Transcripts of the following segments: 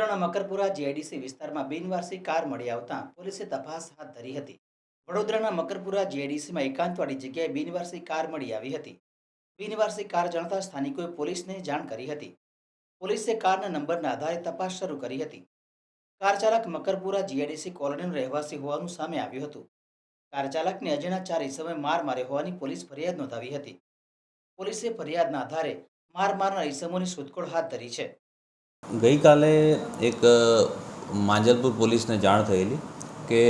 વડોદરાના મકરપુરા જીઆઈડીસી વિસ્તારમાં બિનવારસી કાર મળી આવતા પોલીસે તપાસ હાથ ધરી હતી. વડોદરાના મકરપુરા જીઆઈડીસીમાં એકાંતવાળી જગ્યાએ બિનવારસી કાર મળી આવી હતી. બિનવારસી કાર જાણતા સ્થાનિકોએ પોલીસને જાણ કરી હતી. પોલીસે કારના નંબરના આધારે તપાસ શરૂ કરી હતી. કાર ચાલક મકરપુરા જીઆઈડીસી કોલોનીનો રહેવાસી હોવાનું સામે આવ્યું હતું. કાર ચાલકને અજાણ્યા ચાર ઈસમોએ માર માર્યો હોવાની પોલીસ ફરિયાદ નોંધાવી હતી. પોલીસે ફરિયાદના આધારે માર મારના ઈસમોની શોધખોળ હાથ ધરી છે. ગઈકાલે એક માંજલપુર પોલીસને જાણ થયેલી કે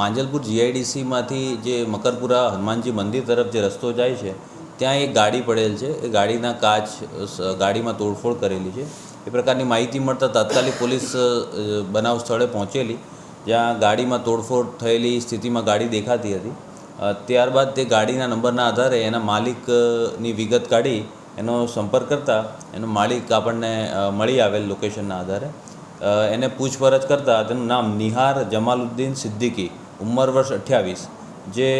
માંજલપુર જીઆઈડીસીમાંથી જે મકરપુરા હનુમાનજી મંદિર તરફ જે રસ્તો જાય છે, ત્યાં એક ગાડી પડેલ છે. એ ગાડીના કાચ ગાડીમાં તોડફોડ કરેલી છે. એ પ્રકારની માહિતી મળતા તાત્કાલિક પોલીસ બનાવ સ્થળે પહોંચેલી, જ્યાં ગાડીમાં તોડફોડ થયેલી સ્થિતિમાં ગાડી દેખાતી હતી. ત્યારબાદ તે ગાડીના નંબરના આધારે એના માલિકની વિગત કાઢી એનો સંપર્ક કરતાં એનો માલિક આપણને મળી આવેલ લોકેશનના આધારે. એને પૂછપરછ કરતાં તેનું નામ નિહાર જમાલુદ્દીન સિદ્દીકી, ઉંમર વર્ષ અઠ્યાવીસ, જે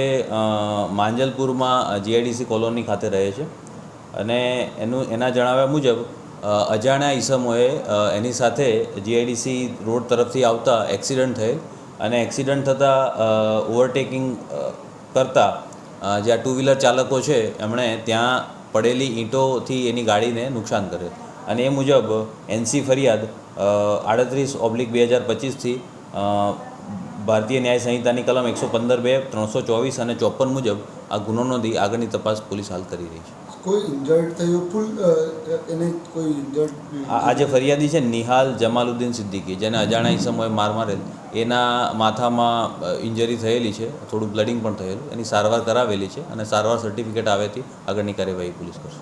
માંજલપુરમાં જીઆઈડીસી કોલોની ખાતે રહે છે. અને એનું, એના જણાવ્યા મુજબ અજાણ્યા ઈસમોએ એની સાથે જીઆઈડીસી રોડ તરફથી આવતા એક્સિડન્ટ થયેલ અને એક્સિડન્ટ થતાં ઓવરટેકિંગ કરતાં જે આ ટુ વ્હીલર ચાલકો છે, એમણે ત્યાં પડેલી ઈંટોથી એની ગાડીને નુકસાન કરેલ અને એ મુજબ એનસી ફરિયાદ આડત્રીસ ઓબ્લિક બે હજાર પચીસથી ભારતીય ન્યાય સંહિતાની કલમ એકસો પંદર બે, ત્રણસો ચોવીસ અને ચોપન મુજબ આ ગુનો નોંધી આગળની તપાસ પોલીસ હાલ કરી રહી છે. કોઈ ઇન્જર્ડ ફરિયાદી છે, નિહાલ જમાલુદ્દીન સિદ્દીકી, જેને અજાણા ઈસમોએ માર મારેલ, એના માથામાં ઇન્જરી થયેલી છે, થોડું બ્લડિંગ પણ થયેલું, એની સારવાર કરાવેલી છે અને સારવાર સર્ટિફિકેટ આવેથી આગળની કાર્યવાહી પોલીસ કરશે.